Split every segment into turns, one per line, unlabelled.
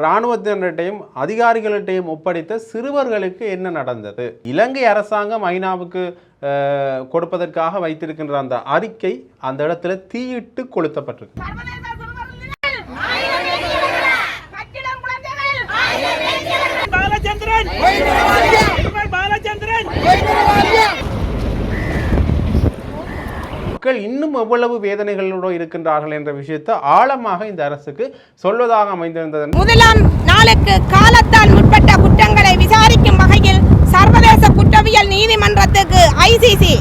இராணுவத்தினர்கிட்டையும் அதிகாரிகள்கிட்டையும் ஒப்படைத்த சிறுவர்களுக்கு என்ன நடந்தது? இலங்கை அரசாங்கம் ஐநாவுக்கு அஹ், கொடுப்பதற்காக வைத்திருக்கின்ற அந்த அறிக்கை அந்த இடத்துல தீயிட்டு கொளுத்தப்பட்டிருக்கு.
பாலச்சந்திரன்! பாலச்சந்திரன்!
மக்கள் இன்னும் எவ்வளவு வேதனைகளோடு இருக்கின்றார்கள் என்ற விஷயத்தை ஆழமாக இந்த அரசுக்கு சொல்வதாக அமைந்திருந்தது
முதலாம் நாளுக்கு காலத்தால் முற்பட்ட குற்றங்களை விசாரிக்கும் வகையில் சர்வதேச குற்றவியல் நீதிமன்றத்துக்கு ஐசிசி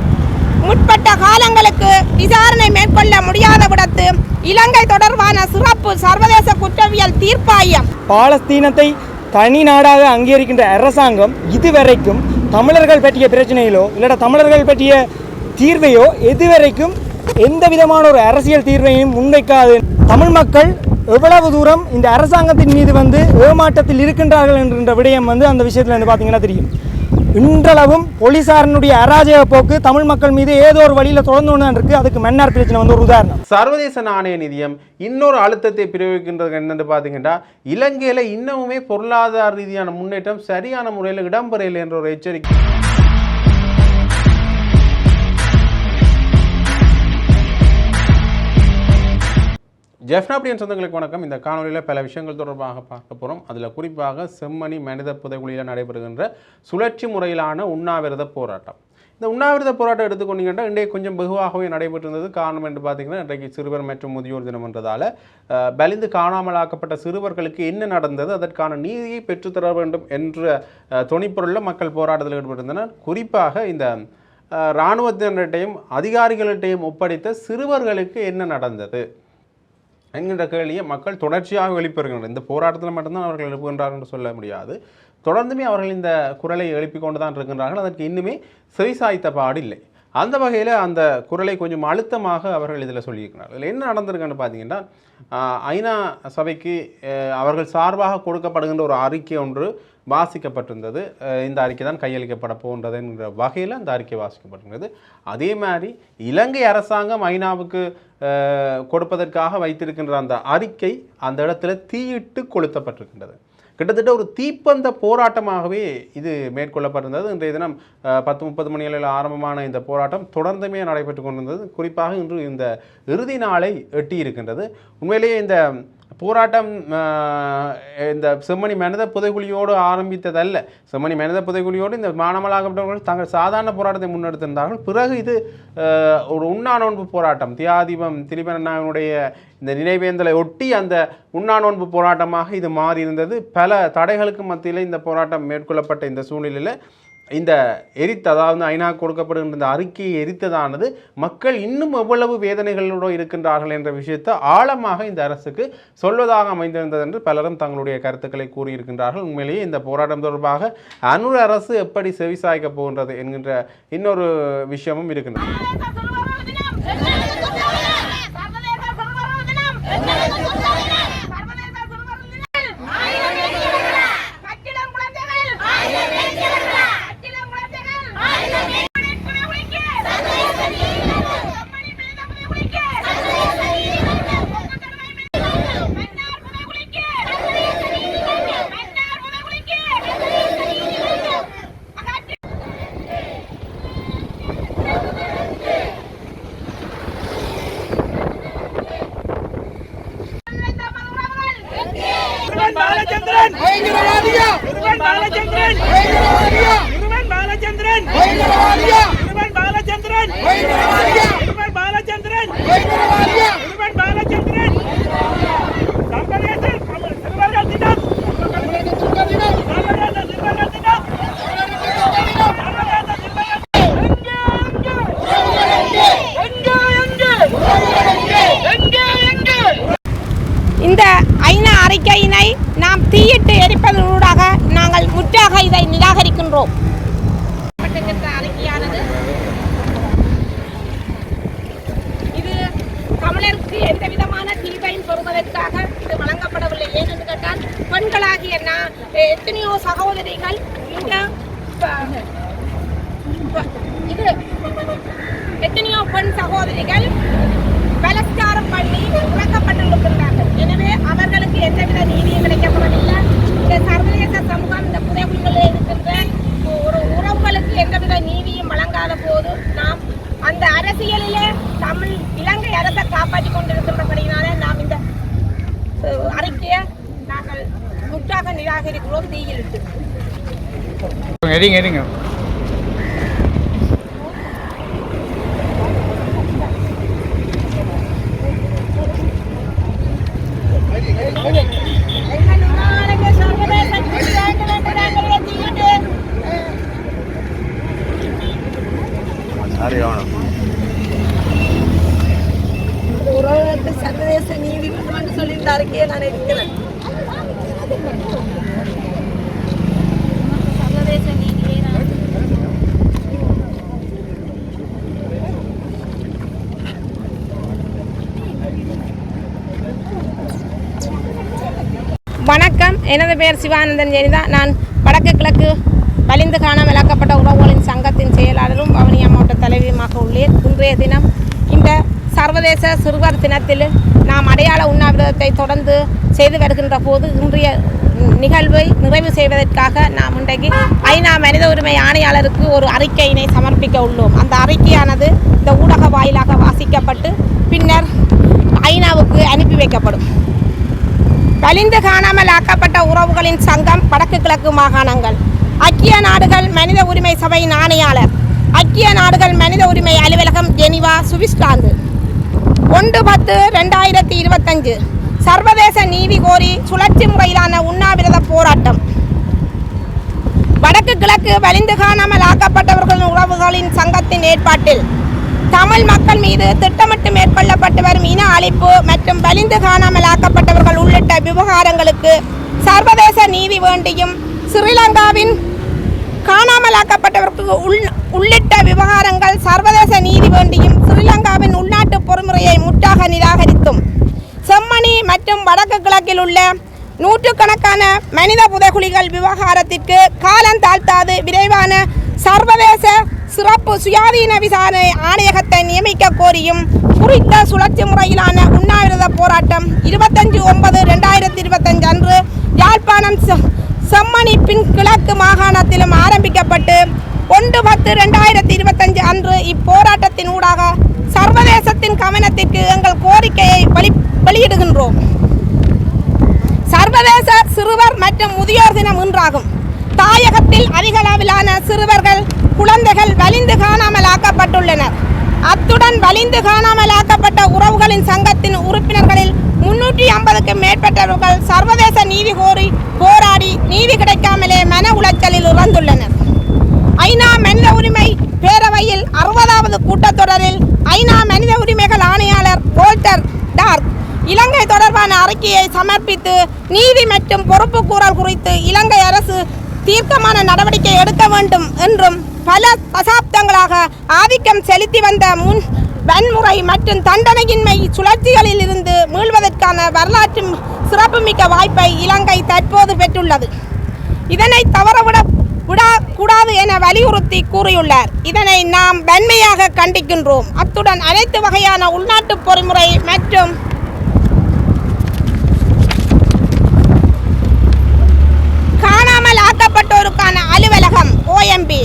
முற்பட்ட காலங்களுக்கு விசாரணை மேற்கொள்ள முடியாத விடத்து இலங்கை தொடர்பான சிறப்பு சர்வதேச குற்றவியல் தீர்ப்பாயம்.
பாலஸ்தீனத்தை தனி நாடாக அங்கீகரிக்கின்ற அரசாங்கம் இதுவரைக்கும் தமிழர்கள் பற்றிய பிரச்சனையிலோ இல்லட தமிழர்கள் பற்றிய தீர்வையோ எதுவரைக்கும் எந்த விதமான ஒரு அரசியல் தீர்வையும் முன்வைக்காது. தமிழ் மக்கள் எவ்வளவு தூரம் இந்த அரசாங்கத்தின் மீது வந்து ஏமாற்றத்தில் இருக்கின்றார்கள் என்கின்ற விடயம் வந்து அந்த விஷயத்தில் வந்து பார்த்தீங்கன்னா தெரியும். இன்றளவும் போலீசாரனுடைய அராஜக போக்கு தமிழ் மக்கள் மீது ஏதோ ஒரு வழியில் தொடர்ந்து கொண்டு இருக்கு. அதுக்கு மன்னார் பிரச்சனை வந்து ஒரு உதாரணம்.
சர்வதேச நாணய நிதியம் இன்னொரு அழுத்தத்தை பிரயோகிக்கின்றது என்னன்னு பார்த்தீங்கன்னா இலங்கையில் இன்னமுமே பொருளாதார ரீதியான முன்னேற்றம் சரியான முறையில் இடம்பெறையில் என்ற ஒரு எச்சரிக்கை. ஜெஃப்னாப்டியன் சொந்தங்களுக்கு வணக்கம். இந்த காணொலியில் பல விஷயங்கள் தொடர்பாக பார்க்க போகிறோம் அதில் குறிப்பாக செம்மணி மனித புதைகுழியில் நடைபெறுகின்ற சுழற்சி முறையிலான உண்ணாவிரத போராட்டம். இந்த உண்ணாவிரத போராட்டம் எடுத்துக்கொண்டீங்கன்னா இன்றைக்கு கொஞ்சம் வெகுவாகவே நடைபெற்றிருந்தது. காரணம் என்று பார்த்தீங்கன்னா இன்றைக்கு சிறுவர் மற்றும் முதியோர் தினம் என்றதால் பலிந்து காணாமலாக்கப்பட்ட சிறுவர்களுக்கு என்ன நடந்தது அதற்கான நீதியை பெற்றுத்தர வேண்டும் என்ற துணிப்பொருளில் மக்கள் போராட்டத்தில் ஈடுபட்டிருந்தனர். குறிப்பாக இந்த இராணுவத்தினர்கிட்டையும் அதிகாரிகள்கிட்டையும் ஒப்படைத்த சிறுவர்களுக்கு என்ன நடந்தது? என்கின்ற கேள்வியை மக்கள் தொடர்ச்சியாக எழுப்பியிருக்கின்றனர். இந்த போராட்டத்தில் மட்டும்தான் அவர்கள் எழுப்புகின்றார்கள் என்று சொல்ல முடியாது. தொடர்ந்துமே அவர்கள் இந்த குரலை எழுப்பிக் கொண்டு தான் இருக்கின்றார்கள். அதற்கு இன்னுமே செவிசாய்த்த பாடு இல்லை. அந்த வகையில் அந்த குரலை கொஞ்சம் அழுத்தமாக அவர்கள் இதில் சொல்லியிருக்கிறார்கள். இதில் என்ன நடந்திருக்குன்னு பார்த்தீங்கன்னா ஐநா சபைக்கு அவர்கள் சார்பாக கொடுக்கப்படுகின்ற ஒரு அறிக்கை ஒன்று வாசிக்கப்பட்டிருந்தது. இந்த அறிக்கை தான் கையளிக்கப்பட போன்றது என்கிற வகையில் அந்த அறிக்கை வாசிக்கப்பட்டிருந்தது. அதே மாதிரி இலங்கை அரசாங்கம் ஐநாவுக்கு கொடுப்பதற்காக வைத்திருக்கின்ற அந்த அறிக்கை அந்த இடத்துல தீயிட்டு கொளுத்தப்பட்டிருக்கின்றது. கிட்டத்தட்ட ஒரு தீப்பந்த போராட்டமாகவே இது மேற்கொள்ளப்பட்டிருந்தது. இன்றைய தினம் பத்து முப்பது மணி அளவில் ஆரம்பமான இந்த போராட்டம் தொடர்ந்துமே நடைபெற்று கொண்டிருந்தது. குறிப்பாக இன்று இந்த இறுதி நாளை எட்டி இருக்கின்றது உண்மையிலேயே இந்த போராட்டம் இந்த செம்மணி மனித புதைகுழியோடு ஆரம்பித்ததல்ல. செம்மணி மனித புதைகுழியோடு இந்த மாணவர்களாகப்பட்டவர்கள் தங்கள் சாதாரண போராட்டத்தை முன்னெடுத்திருந்தார்கள். பிறகு இது ஒரு உண்ணாநோன்பு போராட்டம். தியாதீபம் திரிபரநாயகனுடைய இந்த நினைவேந்தலை ஒட்டி அந்த உண்ணாநோன்பு போராட்டமாக இது மாறி இருந்தது பல தடைகளுக்கு மத்தியில் இந்த போராட்டம் மேற்கொள்ளப்பட்ட இந்த சூழ்நிலையில் இந்த எரித்த அதாவது ஐநா கொடுக்கப்படுகின்ற இந்த அறிக்கையை எரித்ததானது மக்கள் இன்னும் எவ்வளவு வேதனைகளோடு இருக்கின்றார்கள் என்ற விஷயத்தை ஆழமாக இந்த அரசுக்கு சொல்வதாக அமைந்திருந்தது என்று பலரும் தங்களுடைய கருத்துக்களை கூறியிருக்கின்றார்கள். உண்மையிலேயே இந்த போராட்டம் தொடர்பாக அனுர் அரசு எப்படி செவிசாய்க்க போகின்றது என்கின்ற இன்னொரு விஷயமும் இருக்கின்றது.
அரசியலிலே தமிழ் இலங்கை அரசை காப்பாற்றி கொண்டிருக்கின்றபடியினால நாம் இந்த அறிக்கையை நாங்கள் முற்றாக நிராகரிக்கிறோம். தீயிலிட்டு
எரிங்க எரிங்க
எங்கள் உணவாளர்கள் சர்வதேச நீதி வேண்டும் என்று நாங்கள் தீயிட்டு உறவுகளுக்கு சர்வதேச நீதி வேண்டும் என்று சொல்லி இந்த அறிக்கையை நான் எடுக்கிறேன் சர்வதேச நீதியை நான் வணக்கம் எனது பெயர் சிவானந்தன் ஜெனிதா நான் வடக்கு கிழக்கு வலிந்து காணாமலாக்கப்பட்ட உறவுகளின் சங்கத்தின் செயலாளரும் பவனியா மாவட்ட தலைவியுமாக உள்ளேன். இன்றைய தினம் இந்த சர்வதேச சிறுவர் தினத்தில் நாம் அடையாள உண்ணாவிரதத்தை தொடர்ந்து செய்து வருகின்ற போது இன்றைய நிகழ்வை நிறைவு செய்வதற்காக நாம் இன்றைக்கு ஐநா மனித உரிமை ஆணையாளருக்கு ஒரு அறிக்கையினை சமர்ப்பிக்க உள்ளோம். அந்த அறிக்கையானது இந்த ஊடக வாயிலாக வாசிக்கப்பட்டு பின்னர் ஐநாவுக்கு அனுப்பி வைக்கப்படும். வலிந்து காணாமல் ஆக்கப்பட்ட உறவுகளின் சங்கம் வடக்கு கிழக்கு மாகாணங்கள். ஐக்கிய நாடுகள் மனித உரிமை சபையின் ஆணையாளர் ஐக்கிய நாடுகள் மனித உரிமை அலுவலகம் ஜெனிவா சுவிஸ்லாந்து. ஒன்று பத்து ரெண்டாயிரத்தி இருபத்தஞ்சு. சர்வதேச நீதி கோரி சுழற்சி முறையிலான உண்ணாவிரத போராட்டம். வடக்கு கிழக்கு வலிந்து காணாமல் ஆக்கப்பட்டவர்களின் உறவுகளின் சங்கத்தின் ஏற்பாட்டில் தமிழ் மக்கள் மீது திட்டமிட்டு மேற்கொள்ளப்பட்டு வரும் இன அழிப்பு மற்றும் வலிந்து காணாமல் ஆக்கப்பட்டவர்கள் உள்ளிட்ட விவகாரங்களுக்கு சர்வதேச நீதி வேண்டியும் ஸ்ரீலங்காவின் காணாமலாக்கப்பட்டவர்களுக்கு உள் உள்ளிட்ட விவகாரங்கள் சர்வதேச நீதி வேண்டியும் ஸ்ரீலங்காவின் உள்நாட்டு பொறுமுறையை முற்றாக நிராகரித்தும். செம்மணி மற்றும் வடக்கு கிழக்கில் உள்ள நூற்றுக்கணக்கான மனித புதகுலிகள் விவகாரத்திற்கு காலம் தாழ்த்தாது விரைவான சர்வதேச சிறப்பு சுயாதீன விசாரணை ஆணையகத்தை நியமிக்க கோரியும் குறித்த சுழற்சி முறையிலான உண்ணாவிரத போராட்டம் இருபத்தஞ்சு ஒன்பது ரெண்டாயிரத்தி இருபத்தஞ்சு அன்று யாழ்ப்பாணம் செ- செம்மணி பின் கிழக்கு மாகாணத்திலும் ஆரம்பிக்கப்பட்டு ஒன்று பத்து ரெண்டாயிரத்தி இருபத்தஞ்சு அன்று இப்போராட்டத்தின் ஊடாக சர்வதேசத்தின் கவனத்திற்கு எங்கள் கோரிக்கையை வெளி வெளியிடுகின்றோம். சர்வதேச சிறுவர் மற்றும் முதியோர் தினம் இன்றாகும். தாயகத்தில் அதிக அளவிலான சிறுவர்கள் குழந்தைகள் வலிந்து காணாமல் ஆக்கப்பட்டுள்ளனர் அத்துடன் வலிந்து காணாமல் ஆக்கப்பட்ட உறவுகளின் சங்கத்தின் உறுப்பினர்களில் முன்னூற்றி ஐம்பதுக்கு மேற்பட்டவர்கள் சர்வதேச நீதி கோரி போராடி நீதி கிடைக்காமலே மன உளைச்சலில் இறந்துள்ளனர். ஐநா மனித உரிமை பேரவையில் அறுபதாவது கூட்டத்தொடரில் ஐநா மனித உரிமைகள் ஆணையாளர் போல்டர் டார்க் இலங்கை தொடர்பான அறிக்கையை சமர்ப்பித்து நீதி மற்றும் பொறுப்புக்கூறல் குறித்து இலங்கை அரசு தீர்க்கமான நடவடிக்கை எடுக்க வேண்டும் என்றும் பல தசாப்தங்களாக ஆதிக்கம் செலுத்தி வந்த முன் வன்முறை மற்றும் தண்டனையின்மை சுழற்சிகளில் இருந்து மீள்வதற்கான வரலாற்று சிறப்புமிக்க வாய்ப்பை இலங்கை தற்போது பெற்றுள்ளது. இதனை தவறவிட விடா கூடாது என வலியுறுத்தி கூறியுள்ளார். இதனை நாம் வன்மையாக கண்டிக்கின்றோம். அத்துடன் அனைத்து வகையான உள்நாட்டு பொறிமுறை மற்றும் காணாமல் ஆக்கப்பட்டோருக்கான அலுவலகம் ஓஎம்பி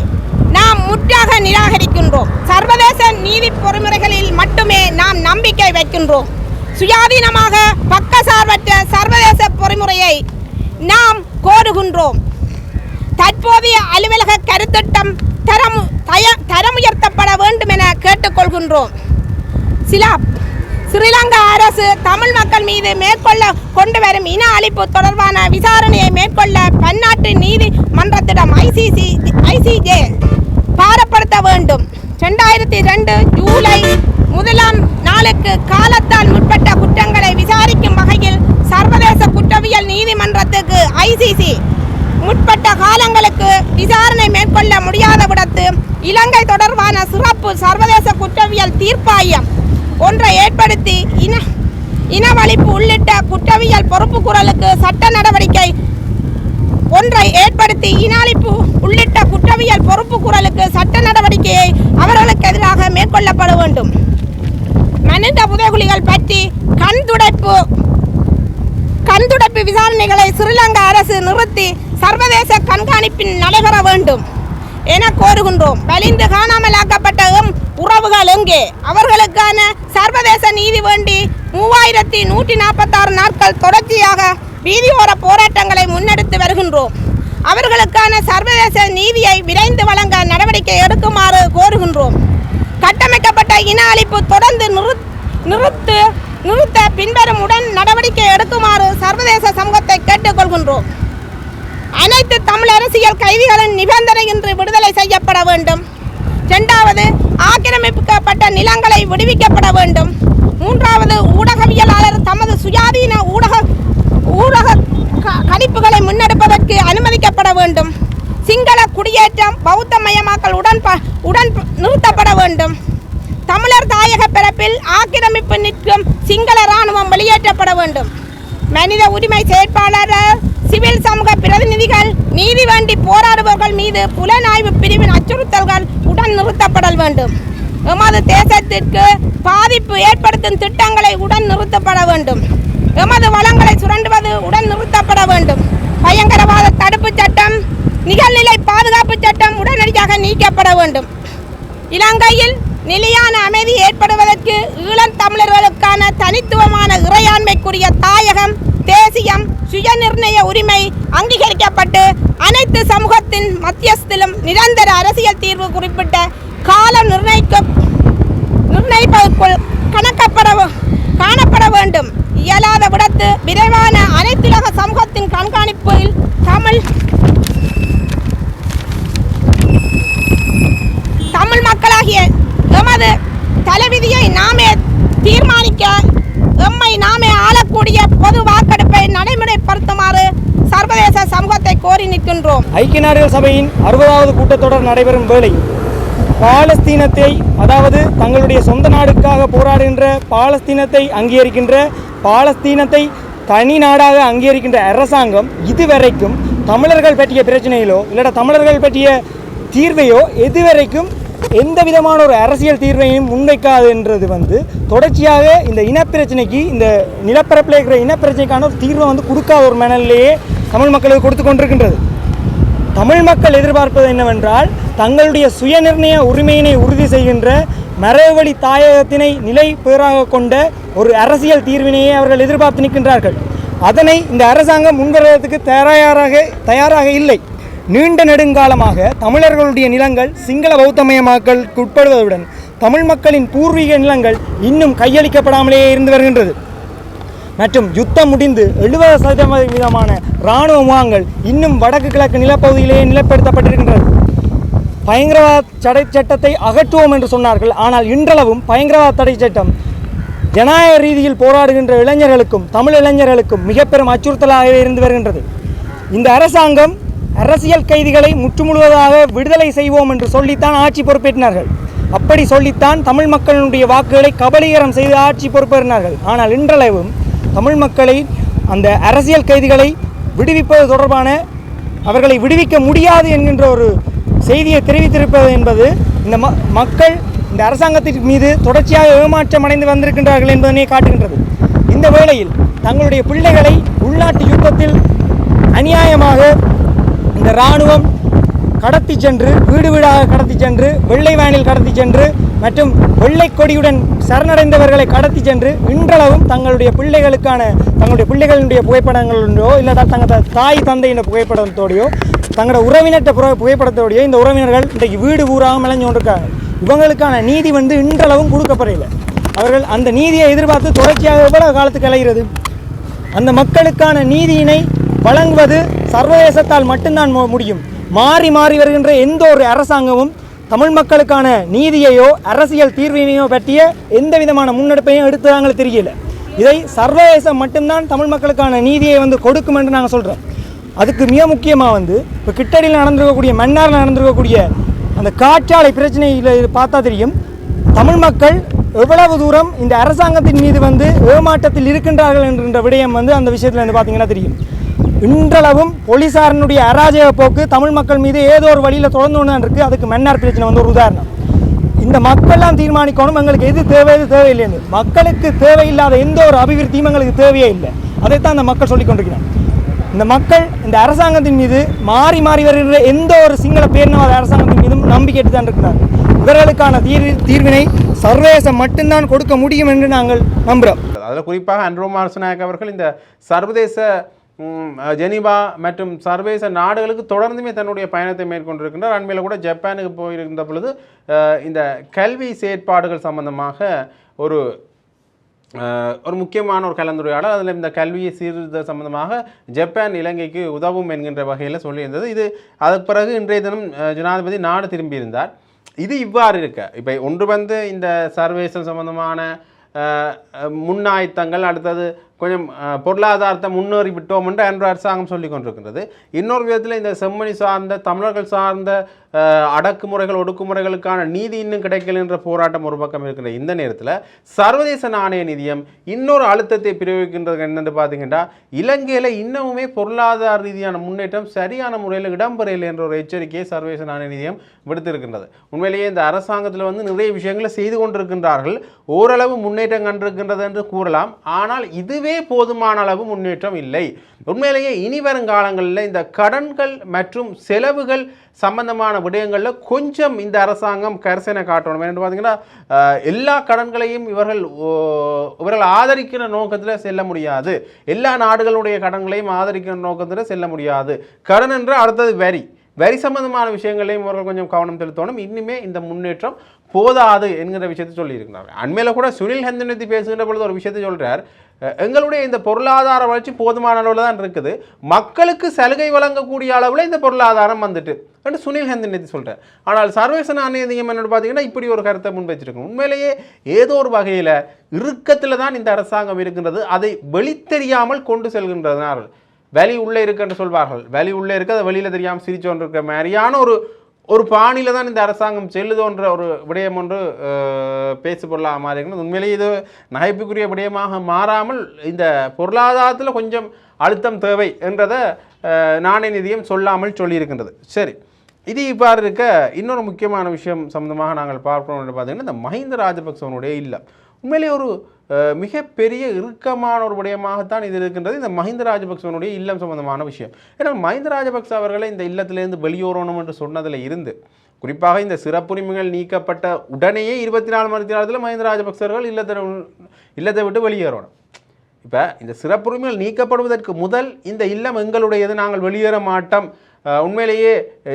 நாம் முற்றாக நிராகரிக்கின்றோம். சர்வதேச நீதி பொறிமுறைகளில் மட்டுமே நாம் நம்பிக்கை வைக்கின்றோம். சுயாதீனமாக பக்கசார்பற்ற சர்வதேச பொறிமுறையை நாம் கோருகின்றோம். தற்போதைய அலுவலக கருத்திட்டம் தரம் தய- தரமுயர்த்தப்பட வேண்டும் என கேட்டுக்கொள்கின்றோம். சில ஸ்ரீலங்கா அரசு தமிழ் மக்கள் மீது மேற்கொள்ள கொண்டு வரும் இன அழிப்பு தொடர்பான விசாரணையை மேற்கொள்ள பன்னாட்டு நீதிமன்றத்திடம் ஐசிசி ஐசிஜே பாரப்படுத்த வேண்டும். ரெண்டாயிரத்தி ரெண்டு ஜூலை முதலாம் நாளுக்கு காலத்தால் முற்பட்ட குற்றங்களை விசாரிக்கும் வகையில் சர்வதேச குற்றவியல் நீதிமன்றத்துக்கு ஐசிசி முற்பட்ட காலங்களுக்கு விசாரணை மேற்கொள்ள முடியாத விடத்து இலங்கை தொடர்பான சிறப்பு சர்வதேச குற்றவியல் தீர்ப்பாயம் ஒன்றை ஏற்படுத்தி இன இனவழிப்பு உள்ளிட்ட குற்றவியல் பொறுப்புக்குரலுக்கு சட்ட நடவடிக்கை ஒன்றை ஏற்படுத்தி இனாளிப்பு உள்ளிட்ட குற்றவியல் பொறுப்புக்குரலுக்கு சட்ட நடவடிக்கையை அவர்களுக்கு எதிராக மேற்கொள்ளப்பட வேண்டும். மனித புதைகுலிகள் பற்றி கண் துடைப்பு கண்துடைப்பு விசாரணைகளை ஸ்ரீலங்கா அரசு நிறுத்தி சர்வதேச கண்காணிப்பின் நடைபெற வேண்டும் என கோருகின்றோம். வலிந்து காணாமலாக்கப்பட்ட உறவுகள் எங்கே? அவர்களுக்கான சர்வதேச நீதி வேண்டி மூவாயிரத்தி நூற்றி நாற்பத்தாறு நாட்கள் தொடர்ச்சியாக வீதியோர போராட்டங்களை முன்னெடுத்து வருகின்றோம். அவர்களுக்கான சர்வதேச நீதியை விரைந்து வழங்க நடவடிக்கை எடுக்குமாறு கோருகின்றோம். கட்டமைக்கப்பட்ட இன அழிப்பு தொடர்ந்து நிறுத்து நிறுத்த பின்வரும் உடன் நடவடிக்கை எடுக்குமாறு சர்வதேச சமூகத்தை கேட்டுக்கொள்கின்றோம். அனைத்து தமிழ் அரசியல் கைதிகளின் நிபந்தனையின்றி விடுதலை செய்யப்பட வேண்டும். இரண்டாவது ஆக்கிரமிக்கப்பட்ட நிலங்களை விடுவிக்கப்பட வேண்டும். மூன்றாவது ஊடகவியலாளர் தமது சுயாதீன ஊடக ஊடக கணிப்புகளை முன்னெடுப்பதற்கு அனுமதிக்கப்பட வேண்டும். சிங்கள குடியேற்றம் பௌத்த மயமாக்கல் உடன் உடன் நிறுத்தப்பட வேண்டும். தமிழர் தாயக பிறப்பில் ஆக்கிரமிப்பு நிற்கும் சிங்கள இராணுவம் வெளியேற்றப்பட வேண்டும். மனித உரிமை செயற்பாளர் சிவில் சமூக பிரதிநிதிகள் நீதி வேண்டி போராடுபவர்கள் மீது புலனாய்வு பிரிவின் அச்சுறுத்தல்கள் உடன் நிறுத்தப்படல் வேண்டும். எமது தேசத்திற்கு பாதிப்பு ஏற்படுத்தும் திட்டங்களை உடன் நிறுத்தப்பட வேண்டும். எமது வளங்களை சுரண்டுவது உடன் நிறுத்தப்பட வேண்டும். பயங்கரவாத தடுப்பு சட்டம் நிகழ்நிலை பாதுகாப்பு சட்டம் உடனடியாக நீக்கப்பட வேண்டும். இலங்கையில் நிலையான அமைதி ஏற்படுவதற்கு ஈழத் தமிழர்களுக்கான தனித்துவமான இறையாண்மைக்குரிய தாயகம் தேசியம் சுயநிர்ணய உரிமை அங்கீகரிக்கப்பட்டு அனைத்து சமூகத்தின் மத்தியஸ்திலும் நிரந்தர அரசியல் தீர்வு குறிப்பிட்ட காலம் நிர்ணயிக்க நிர்ணயிப்பதற்குள் கணக்கப்பட காணப்பட வேண்டும் இயலாத விடத்து விரைவான அனைத்துலக சமூகத்தின் கண்காணிப்பில் தமிழ் தமிழ் மக்களாகிய எமது தலைவிதியை நாமே தீர்மானிக்க எம்மை நாமே ஆளக்கூடிய பொது வாக்கெடுப்பை நடைமுறைப்படுத்துமாறு சர்வதேச சமூகத்தை கோரி நிற்கின்றோம்.
ஐக்கிய நாடுகள் சபையின் அறுபதாவது கூட்டத்தொடர் நடைபெறும் வேளை பாலஸ்தீனத்தை அதாவது தங்களுடைய சொந்த நாடுக்காக போராடுகின்ற பாலஸ்தீனத்தை அங்கீகரிக்கின்ற பாலஸ்தீனத்தை தனி நாடாக அங்கீகரிக்கின்ற அரசாங்கம் இதுவரைக்கும் தமிழர்கள் பற்றிய பிரச்சனையிலோ இல்லைடா தமிழர்கள் பற்றிய தீர்வையோ எதுவரைக்கும் எந்த விதமான ஒரு அரசியல் தீர்வையும் முன்வைக்காதுன்றது வந்து தொடர்ச்சியாக இந்த இனப்பிரச்சனைக்கு இந்த நிலப்பரப்பில் இருக்கிற இனப்பிரச்சனைக்கான ஒரு தீர்வை வந்து கொடுக்காத ஒரு மனநிலையே தமிழ் மக்களுக்கு கொடுத்து கொண்டிருக்கின்றது. தமிழ் மக்கள் எதிர்பார்ப்பது என்னவென்றால் தங்களுடைய சுயநிர்ணய உரிமையினை உறுதி செய்கின்ற மரபுவழி தாயகத்தினை நிலை பேராக கொண்ட ஒரு அரசியல் தீர்வினையே அவர்கள் எதிர்பார்த்து நிற்கின்றார்கள். அதனை இந்த அரசாங்கம் முன்வருவதற்கு தயாராக தயாராக இல்லை. நீண்ட நெடுங்காலமாக தமிழர்களுடைய நிலங்கள் சிங்கள பௌத்தமயமாக்கலுக்கு உட்படுவதுடன் தமிழ் மக்களின் பூர்வீக நிலங்கள் இன்னும் கையளிக்கப்படாமலேயே இருந்து வருகின்றது. மற்றும் யுத்தம் முடிந்து எழுபது சதவீதமான இராணுவ முகாங்கள் இன்னும் வடக்கு கிழக்கு நிலப்பகுதியிலேயே நிலப்படுத்தப்பட்டிருக்கின்றது. பயங்கரவாத தடை சட்டத்தை அகற்றுவோம் என்று சொன்னார்கள். ஆனால் இன்றளவும் பயங்கரவாத தடை சட்டம் ஜனநாயக ரீதியில் போராடுகின்ற இளைஞர்களுக்கும் தமிழ் இளைஞர்களுக்கும் மிக பெரும் இருந்து வருகின்றது. இந்த அரசாங்கம் அரசியல் கைதிகளை முற்றுமுழுவதாக விடுதலை செய்வோம் என்று சொல்லித்தான் ஆட்சி பொறுப்பேற்றினார்கள். அப்படி சொல்லித்தான் தமிழ் மக்களுடைய வாக்குகளை கபலீகரம் செய்து ஆட்சி பொறுப்பேறினார்கள். ஆனால் இன்றளவும் தமிழ் மக்களை அந்த அரசியல் கைதிகளை விடுவிப்பது தொடர்பான அவர்களை விடுவிக்க முடியாது என்கின்ற ஒரு செய்தியை தெரிவித்திருப்பது என்பது இந்த ம மக்கள் இந்த அரசாங்கத்தின் மீது தொடர்ச்சியாக ஏமாற்றம் அடைந்து வந்திருக்கின்றார்கள் என்பதனை காட்டுகின்றது. இந்த வேளையில் தங்களுடைய பிள்ளைகளை உள்நாட்டு யுத்தத்தில் அநியாயமாக இந்த இராணுவம் கடத்தி சென்று வீடு வீடாக கடத்தி சென்று வெள்ளை வேனில் கடத்தி சென்று மற்றும் வெள்ளை கொடியுடன் சரணடைந்தவர்களை கடத்தி சென்று இன்றளவும் தங்களுடைய பிள்ளைகளுக்கான தங்களுடைய பிள்ளைகளுடைய புகைப்படங்களோ இல்லை தங்கள் தாய் தந்தையின புகைப்படத்தோடையோ தங்களோட உறவினர்கிட்ட புற- புகைப்படத்தோடையோ இந்த உறவினர்கள் இன்றைக்கு வீடு ஊராக மிளஞ்சு கொண்டிருக்காங்க. இவங்களுக்கான நீதி வந்து இன்றளவும் கொடுக்கப்படையில அவர்கள் அந்த நீதியை எதிர்பார்த்து தொடர்ச்சியாக எவ்வளவு காலத்துக்கு அலைகிறது அந்த மக்களுக்கான நீதியினை வழங்குவது சர்வதேசத்தால் மட்டும்தான் முடியும். மாறி மாறி வருகின்ற எந்த ஒரு அரசாங்கமும் தமிழ் மக்களுக்கான நீதியையோ அரசியல் தீர்வினையோ பற்றிய எந்த விதமான முன்னெடுப்பையும் எடுத்ததாங்களே தெரியல. இதை சர்வதேசம் மட்டும்தான் தமிழ் மக்களுக்கான நீதியை வந்து கொடுக்கும் என்று நாங்கள் சொல்கிறோம் அதுக்கு மிக முக்கியமாக வந்து இப்போ கிட்டடியில் நடந்திருக்கக்கூடிய மன்னாரில் நடந்திருக்கக்கூடிய அந்த காற்றாலை பிரச்சனையில் பார்த்தா தெரியும். தமிழ் மக்கள் எவ்வளவு தூரம் இந்த அரசாங்கத்தின் மீது வந்து ஏமாற்றத்தில் இருக்கின்றார்கள் என்கின்ற விடயம் வந்து அந்த விஷயத்தில் வந்து பார்த்தீங்கன்னா தெரியும். இன்றளவும் போலீசாரினுடைய அராஜக போக்கு தமிழ் மக்கள் மீது ஏதோ ஒரு வழியில் தொடர்ந்து ஒன்று இருக்குது அதுக்கு மன்னார் பிரச்சனை வந்து ஒரு உதாரணம். இந்த மக்கள்லாம் தீர்மானிக்கணும். எங்களுக்கு எது தேவை எது தேவையில்லைன்னு. மக்களுக்கு தேவையில்லாத எந்த ஒரு அபிவிருத்தியும் எங்களுக்கு தேவையே இல்லை. அதைத்தான் அந்த மக்கள் சொல்லிக் கொண்டிருக்கிறாங்க. இந்த மக்கள் இந்த அரசாங்கத்தின் மீது மாறி மாறி வருகிற எந்த ஒரு சிங்கள பேரினவாத அரசாங்கத்தின் மீதும் நம்பிக்கை தான் இருக்கிறார் இவர்களுக்கான தீர் தீர்வினை சர்வதேசம் மட்டும்தான் கொடுக்க முடியும் என்று நாங்கள் நம்புகிறோம்
அதில் குறிப்பாக அன்ரோ மார்சநாயக் அவர்கள் இந்த சர்வதேச ஜெனிவா ஜெனீவா மற்றும் சர்வதேச நாடுகளுக்கு தொடர்ந்துமே தன்னுடைய பயணத்தை மேற்கொண்டிருக்கின்றார். அண்மையில் கூட ஜப்பானுக்கு போயிருந்த பொழுது இந்த கல்வி செயற்பாடுகள் சம்பந்தமாக ஒரு ஒரு முக்கியமான ஒரு கலந்துரையாடல். அதில் இந்த கல்வியை சீர்திருத்த சம்பந்தமாக ஜப்பான் இலங்கைக்கு உதவும் என்கின்ற வகையில் சொல்லியிருந்தது. இது அதுக்கு பிறகு இன்றைய தினம் ஜனாதிபதி நாடு திரும்பியிருந்தார். இது இவ்வாறு இருக்க. இப்போ ஒன்று வந்து இந்த சர்வேசம் சம்பந்தமான முன்னாயத்தங்கள் அடுத்தது கொஞ்சம் பொருளாதாரத்தை முன்னேறி விட்டோம் என்று அன்று அரசாங்கம் சொல்லி கொண்டிருக்கின்றது. இன்னொரு விதத்தில் இந்த செம்மணி சார்ந்த தமிழர்கள் சார்ந்த அடக்குமுறைகள் ஒடுக்குமுறைகளுக்கான நீதி இன்னும் கிடைக்கல என்ற போராட்டம் ஒரு பக்கம் இருக்கின்ற இந்த நேரத்தில் சர்வதேச நாணய நிதியம் இன்னொரு அழுத்தத்தை பிரயோகிக்கின்றது என்னென்னு பார்த்தீங்கன்னா இலங்கையில் இன்னமுமே பொருளாதார ரீதியான முன்னேற்றம் சரியான முறையில் இடம்பெறையில் என்ற ஒரு எச்சரிக்கையை சர்வதேச நாணய நிதியம் விடுத்திருக்கின்றது. உண்மையிலேயே இந்த அரசாங்கத்தில் வந்து நிறைய விஷயங்களை செய்து கொண்டிருக்கின்றார்கள். ஓரளவு முன்னேற்றம் கண்டிருக்கின்றது என்று கூறலாம். ஆனால் இதுவே போதுமான அளவு முன்னேற்றம் இல்லை. உண்மையிலேயே இனி வரும் காலங்களில் இந்த கடன்கள் மற்றும் செலவுகள் சம்பந்தமான விடயங்களில் கொஞ்சம் இந்த அரசாங்கம் கரிசனை காட்டணும். என்று பார்த்தீங்கன்னா எல்லா கடன்களையும் இவர்கள் இவர்கள் ஆதரிக்கிற நோக்கத்தில் செல்ல முடியாது. எல்லா நாடுகளுடைய கடன்களையும் ஆதரிக்கிற நோக்கத்தில் செல்ல முடியாது. கடன் என்று அடுத்தது வரி. வரி சம்பந்தமான விஷயங்களையும் இவர்கள் கொஞ்சம் கவனம் செலுத்தணும். இன்னுமே இந்த முன்னேற்றம் போதாது என்கிற விஷயத்தை சொல்லியிருக்கிறார் அண்மையில் கூட சுனில் ஹந்தனத்தி பேசுகின்ற பொழுது ஒரு விஷயத்தை சொல்கிறார் எங்களுடைய இந்த பொருளாதார வளர்ச்சி போதுமான அளவில் தான் இருக்குது. மக்களுக்கு சலுகை வழங்கக்கூடிய அளவில் இந்த பொருளாதாரம் வந்துட்டு என்று சுனில் ஹந்தனத்தி சொல்கிறேன் ஆனால் சர்வதேச நாணய நிதியம் என்னன்னு பார்த்தீங்கன்னா இப்படி ஒரு கருத்தை முன்வைச்சிருக்கணும். உண்மையிலேயே ஏதோ ஒரு வகையில் இறுக்கத்தில் தான் இந்த அரசாங்கம் இருக்கின்றது. அதை வெளித்தெரியாமல் கொண்டு செல்கின்றதுனால் வெளி உள்ளே இருக்குன்னு சொல்வார்கள். வெளி உள்ளே இருக்க அதை வெளியில் தெரியாமல் சிரிச்சோன்னு இருக்கிற மாதிரியான ஒரு ஒரு பாணியில தான் இந்த அரசாங்கம் செல்லுதோன்ற ஒரு விடயம் ஒன்று பேசு பொருளாக மாறி உண்மையிலேயே இது நகைப்புக்குரிய விடயமாக மாறாமல் இந்த பொருளாதாரத்தில் கொஞ்சம் அழுத்தம் தேவை என்றதை நாணய நிதியம் சொல்லாமல் சொல்லியிருக்கின்றது. சரி இது இவ்வாறு இருக்க இன்னொரு முக்கியமான விஷயம் சம்பந்தமாக நாங்கள் பார்க்கணும் என்று பார்த்தீங்கன்னா இந்த மஹிந்த ராஜபக்சவனுடைய இல்லம். உண்மையிலே ஒரு மிகப்பெரிய இறுக்கமான ஒரு விடயமாகத்தான் இது இருக்கின்றது. இந்த மஹிந்த ராஜபக்சவனுடைய இல்லம் சம்பந்தமான விஷயம். ஏன்னா மஹிந்த ராஜபக்ச அவர்களை இந்த இல்லத்திலிருந்து வெளியோறணும் என்று சொன்னதில் இருந்து குறிப்பாக இந்த சிறப்புரிமைகள் நீக்கப்பட்ட உடனேயே இருபத்தி நாலு மணி நேரத்தில் மஹிந்த ராஜபக்சர்கள் இல்லத்தை இல்லத்தை விட்டு வெளியேறணும். இப்போ இந்த சிறப்புரிமைகள் நீக்கப்படுவதற்கு முதல் இந்த இல்லம் எங்களுடையது. நாங்கள் வெளியேற மாட்டோம். உண்மையிலேயே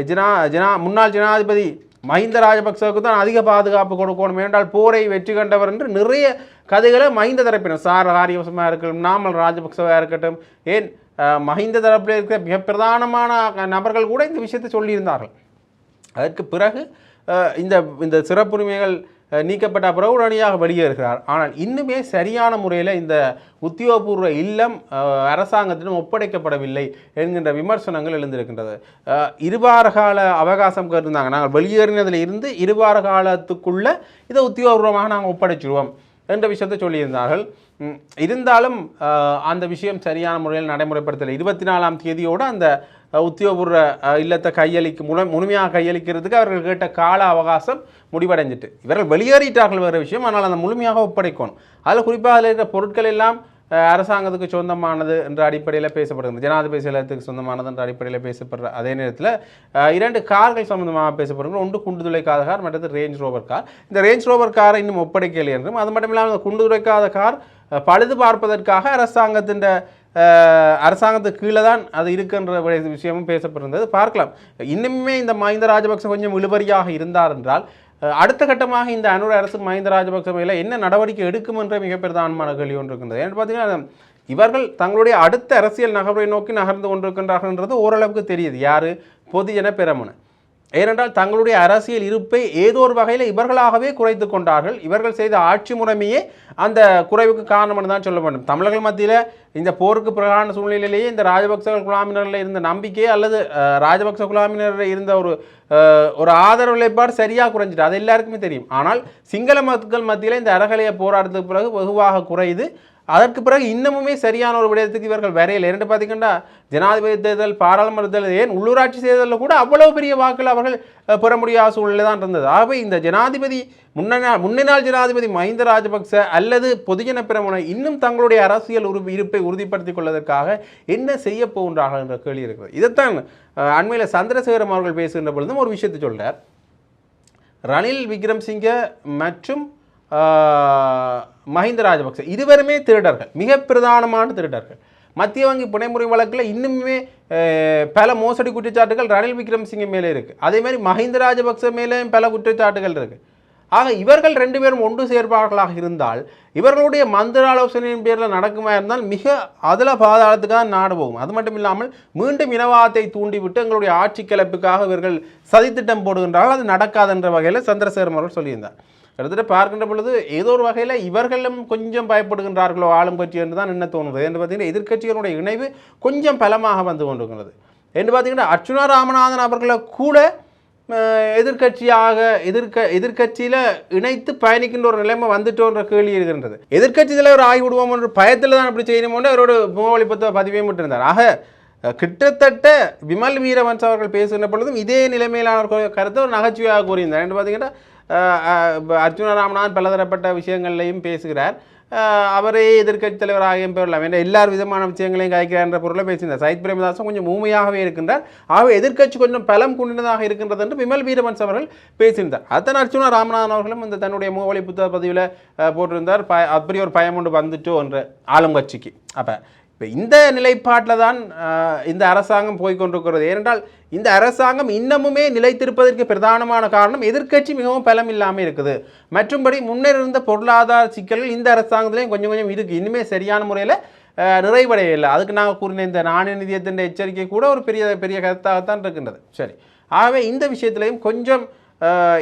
ஜனா ஜனா முன்னாள் ஜனாதிபதி மஹிந்த ராஜபக்சவுக்கு தான் அதிக பாதுகாப்பு கொடுக்கணும். என்றால் போரை வெற்றி கண்டவர் என்று நிறைய கதைகளை மஹிந்த தரப்பினர் சார் காரியவசமாக இருக்கட்டும் நாமல் ராஜபக்சவாக இருக்கட்டும் ஏன் மஹிந்த தரப்பில் இருக்கிற மிக பிரதானமான நபர்கள் கூட இந்த விஷயத்தை சொல்லியிருந்தார்கள். அதற்கு பிறகு இந்த இந்த சிறப்புரிமைகள் நீக்கப்பட்ட பிறகு உடனடியாக வெளியேறுகிறார். ஆனால் இன்னுமே சரியான முறையில் இந்த உத்தியோகபூர்வ இல்லம் அரசாங்கத்திடம் ஒப்படைக்கப்படவில்லை என்கின்ற விமர்சனங்கள் எழுந்திருக்கின்றது. இருவார கால அவகாசம் கருந்தாங்க நாங்கள் வெளியேறினதில் இருந்து இருவார காலத்துக்குள்ளே இதை உத்தியோகபூர்வமாக நாங்கள் ஒப்படைச்சிடுவோம். என்ற விஷயத்தை சொல்லியிருந்தார்கள். இருந்தாலும் அந்த விஷயம் சரியான முறையில் நடைமுறைப்படுத்தலை. இருபத்தி நாலாம் தேதியோடு அந்த உத்தியோகபூர்வ இல்லத்தை கையளிக்க முழு முழுமையாக கையளிக்கிறதுக்கு அவர்கள் கேட்ட கால அவகாசம் முடிவடைஞ்சிட்டு. இவர்கள் வெளியேறிட்டார்கள் வேறு விஷயம் ஆனால் அந்த முழுமையாக ஒப்படைக்கணும். அதில் குறிப்பாக அதில் இருக்கிற பொருட்கள் எல்லாம் அரசாங்கத்துக்கு சொந்தமானது என்ற அடிப்படையில் பேசப்படுகிறது. ஜனாதிபதி செயலகத்துக்கு சொந்தமானது என்ற அடிப்படையில் பேசப்படுற அதே நேரத்தில் இரண்டு கார்கள் சம்பந்தமாக பேசப்படுகிறது. ஒன்று குண்டுதுளைக்காத கார் மற்றது ரேஞ்ச் ரோவர் கார். இந்த ரேஞ்ச் ரோவர் காரை இன்னும் ஒப்படைக்கலை என்றும் அது மட்டும் இல்லாமல் குண்டுதுளைக்காத குண்டு கார் பழுது பார்ப்பதற்காக அரசாங்கத்தின் அரசாங்கத்துக்கு கீழே தான் அது இருக்குன்ற விஷயமும் பேசப்பட்டிருந்தது பார்க்கலாம். இன்னுமே இந்த மஹிந்த ராஜபக்ச கொஞ்சம் இழுபறியாக இருந்தார் என்றால் அடுத்த கட்டமாக இந்த அனுர அரசு மஹிந்த ராஜபக்ச மேல என்ன நடவடிக்கை எடுக்கும் என்ற மிக பிரதானமான கேள்வி ஒன்று இருக்கின்றது ஏன்னு பார்த்தீங்கன்னா இவர்கள் தங்களுடைய அடுத்த அரசியல் நகர்வை நோக்கி நகர்ந்து கொண்டிருக்கின்றார்கள்ன்றது ஓரளவுக்கு தெரியுது. யார்? பொதுஜன பெரமுன. ஏனென்றால் தங்களுடைய அரசியல் இருப்பை ஏதோ ஒரு வகையில் இவர்களாகவே குறைத்து கொண்டார்கள். இவர்கள் செய்த ஆட்சி முறைமையே அந்த குறைவுக்கு காரணம்னு தான் சொல்ல வேண்டும். தமிழர்கள் மத்தியில் இந்த போருக்கு பிரகான சூழ்நிலையிலேயே இந்த ராஜபக்ச குழாமினரில் இருந்த நம்பிக்கை அல்லது ராஜபக்ச குழாமினரில் இருந்த ஒரு ஒரு ஆதரவு நிலைப்பாடு சரியாக குறைஞ்சிட்டு அது எல்லாருக்குமே தெரியும். ஆனால் சிங்கள மக்கள் மத்தியில் இந்த அறகலைய போராட்டத்துக்கு பிறகு வெகுவாக குறையுது. அதற்கு பிறகு இன்னமுமே சரியான ஒரு விடயத்துக்கு இவர்கள் வரையில். இரண்டு பார்த்தீங்கன்னா ஜனாதிபதி தேர்தல் பாராளுமன்ற தேர்தல் ஏன் உள்ளூராட்சி தேர்தலில் கூட அவ்வளோ பெரிய வாக்குகள் அவர்கள் பெற முடியாத சூழ்நிலை தான் இருந்தது. ஆகவே இந்த ஜனாதிபதி முன்னாள் முன்னாள் ஜனாதிபதி மஹிந்த ராஜபக்ச அல்லது பொதுஜன பிரமுனை இன்னும் தங்களுடைய அரசியல் உரு இருப்பை உறுதிப்படுத்திக் கொள்வதற்காக என்ன செய்ய போகின்றார்கள் என்ற கேள்வி இருக்கிறது. இதைத்தான் அண்மையில் சந்திரசேகரம் அவர்கள் பேசுகின்ற பொழுதும் ஒரு விஷயத்தை சொல்கிறார் ரணில் விக்ரம்சிங்க மற்றும் மஹிந்த ராஜபக்சே. இருவருமே திருடர்கள். மிக பிரதானமான திருடர்கள். மத்திய வங்கி புனைமுறை வழக்கில் இன்னுமே பல மோசடி குற்றச்சாட்டுகள் ரணில் விக்ரம்சிங்க மேலே இருக்குது அதே மாதிரி மஹிந்த ராஜபக்ச மேலேயும் பல குற்றச்சாட்டுகள் இருக்குது ஆக இவர்கள் ரெண்டு பேரும் ஒன்று சேர்ப்பார்களாக இருந்தால் இவர்களுடைய மந்திர ஆலோசனையின் பேரில் நடக்குமா இருந்தால் மிக அதில பாதாளத்துக்காக நாடு போகும். அது மட்டும் இல்லாமல் மீண்டும் இனவாதத்தை தூண்டிவிட்டு எங்களுடைய ஆட்சி கிளப்புக்காக இவர்கள் சதித்திட்டம் போடுகின்றார்கள். அது நடக்காதுன்ற வகையில் சந்திரசேகரம் அவர்கள் சொல்லியிருந்தார். கிட்டத்தட்ட பார்க்கின்ற பொழுது ஏதோ ஒரு வகையில் இவர்களும் கொஞ்சம் பயப்படுகின்றார்களோ ஆளும் கட்சி என்று தான் என்ன தோணுது? என்று பார்த்தீங்கன்னா எதிர்கட்சிகளுடைய இணைவு கொஞ்சம் பலமாக வந்து கொண்டிருக்கிறது. என்று பார்த்தீங்கன்னா அர்ச்சுனா ராமநாதன் அவர்களை கூட எதிர்கட்சியாக எதிர்க்கட்சியாக எதிர்க்க எதிர்க்கட்சியில் இணைத்து பயணிக்கின்ற ஒரு நிலைமை வந்துட்டோன்ற கேள்வி இருக்கின்றது எதிர்கட்சி தலைவர் ஆகிவிடுவோம் என்ற பயத்தில் தான் அப்படி செய்யணும்னு அவரோட முகவலிப்பத்தை பதிவையும் விட்டிருந்தார் ஆக கிட்டத்தட்ட விமல் வீரவன்ஸ் அவர்கள் பேசுகின்ற பொழுதும் இதே நிலைமையிலான ஒரு கருத்தை ஒரு நகைச்சுவையாக கூறியிருந்தார். என்று பார்த்தீங்கன்னா அஹ், அர்ஜுன ராமநாதன் பலதரப்பட்ட விஷயங்கள்லையும் பேசுகிறார். அவரே எதிர்க்கட்சி தலைவர் ஆகியும் பெறலாம் என்ற எல்லா விதமான விஷயங்களையும் காய்க்கிறார் என்ற பொருளை பேசியிருந்தார் சயித் பிரேமதாசன் கொஞ்சம் ஊமையாகவே இருக்கின்றார். ஆகவே எதிர்க்கட்சி கொஞ்சம் பலம் குண்டினதாக இருக்கின்றது என்று விமல் வீரவன்ஸ் அவர்கள் பேசியிருந்தார். அத்தனை அர்ச்சுனா ராமநாதன் அவர்களும் இந்த தன்னுடைய மூவழி புத்தக பதிவில் போட்டிருந்தார். ப அப்படி ஒரு பயம் ஒன்று வந்துட்டோ என்ற ஆளுங்கட்சிக்கு. அப்போ இப்போ இந்த நிலைப்பாட்டில் தான் இந்த அரசாங்கம் போய்க்கொண்டிருக்கிறது ஏனென்றால் இந்த அரசாங்கம் இன்னமுமே நிலைத்திருப்பதற்கு பிரதானமான காரணம் எதிர்க்கட்சி மிகவும் பலம் இல்லாமல் இருக்குது. மற்றும்படி முன்னர் இருந்த பொருளாதார சிக்கல்கள் இந்த அரசாங்கத்திலையும் கொஞ்சம் கொஞ்சம் இருக்குது இனிமேல் சரியான முறையில் நிறைவடையவில்லை அதுக்கு நாங்கள் கூறின இந்த நாணய நிதியத்தின் எச்சரிக்கை கூட ஒரு பெரிய பெரிய கருத்தாகத்தான் இருக்கின்றது. சரி. ஆகவே இந்த விஷயத்திலையும் கொஞ்சம்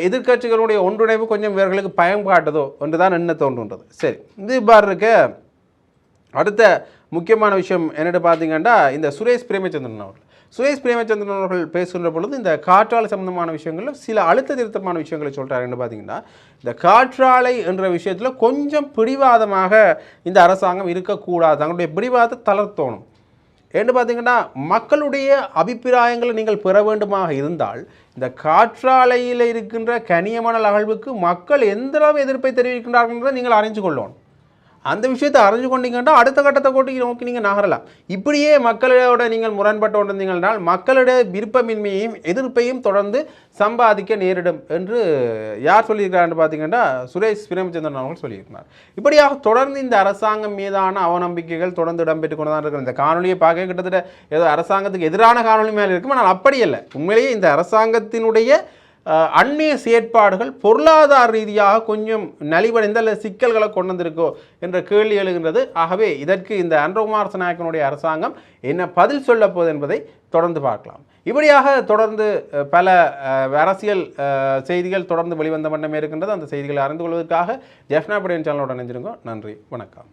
எதிர்க்கட்சிகளுடைய ஒன்றிணைவு கொஞ்சம் இவர்களுக்கு பயம் காட்டுதோ என்று தான் என்ன தோன்றுன்றது சரி. இது இவ்வாறு இருக்க. அடுத்த முக்கியமான விஷயம் என்னென்னு பார்த்தீங்கன்னா இந்த சுரேஷ் பிரேமச்சந்திரன் அவர்கள். சுரேஷ் பிரேமச்சந்திரன் அவர்கள் பேசுகின்ற பொழுது இந்த காற்றாலை சம்பந்தமான விஷயங்களில் சில அழுத்த திருத்தமான விஷயங்களை சொல்கிறாருன்னு பார்த்தீங்கன்னா இந்த காற்றாலை என்ற விஷயத்தில் கொஞ்சம் பிடிவாதமாக இந்த அரசாங்கம் இருக்கக்கூடாது. தங்களுடைய பிடிவாதத்தை தளர்த்தோணும். ஏன்னு பார்த்தீங்கன்னா மக்களுடைய அபிப்பிராயங்களை நீங்கள் பெற வேண்டுமாக இருந்தால் இந்த காற்றாலையில் இருக்கின்ற கனியமான அகழ்வுக்கு மக்கள் எந்த அளவு எதிர்ப்பை தெரிவிக்கின்றார்கள் நீங்கள் அறிஞ்சு கொள்ளணும். அந்த விஷயத்தை அறிஞ்சு கொண்டீங்கன்னா அடுத்த கட்டத்தை கூட்டி நோக்கி நீங்கள் நகரலாம். இப்படியே மக்களோட நீங்கள் முரண்பட்டு கொண்டிருந்தீங்கன்னால் மக்களுடைய விருப்பமின்மையையும் எதிர்ப்பையும் தொடர்ந்து சம்பாதிக்க நேரிடும் என்று யார் சொல்லியிருக்கிறான்னு பார்த்தீங்கன்னா சுரேஷ் பிரேமச்சந்திரன் அவர்கள் சொல்லியிருக்கிறார். இப்படியாக தொடர்ந்து இந்த அரசாங்கம் மீதான அவநம்பிக்கைகள் தொடர்ந்து இடம்பெற்று கொண்டு தான் இருக்கிற இந்த காணொலியை பார்க்க கிட்டத்தட்ட ஏதோ அரசாங்கத்துக்கு எதிரான காணொலி மேலே இருக்கும்? ஆனால் அப்படி இல்லை உண்மையிலேயே இந்த அரசாங்கத்தினுடைய அந்நிய செயற்பாடுகள் பொருளாதார ரீதியாக கொஞ்சம் நலிவடைந்த அல்லது சிக்கல்களை கொண்டு வந்திருக்கோ என்ற கேள்வி எழுகின்றது. ஆகவே இதற்கு இந்த அன்றகுமார் நாயக்கனுடைய அரசாங்கம் என்ன பதில் சொல்லப் போகுது என்பதை தொடர்ந்து பார்க்கலாம். இப்படியாக தொடர்ந்து பல அரசியல் செய்திகள் தொடர்ந்து வெளிவந்த வண்ணமே இருக்கின்றது. அந்த செய்திகளை அறிந்து கொள்வதற்காக ஜெஃப்னா படையன் சேனலோட நினைஞ்சிருங்க நன்றி. வணக்கம்.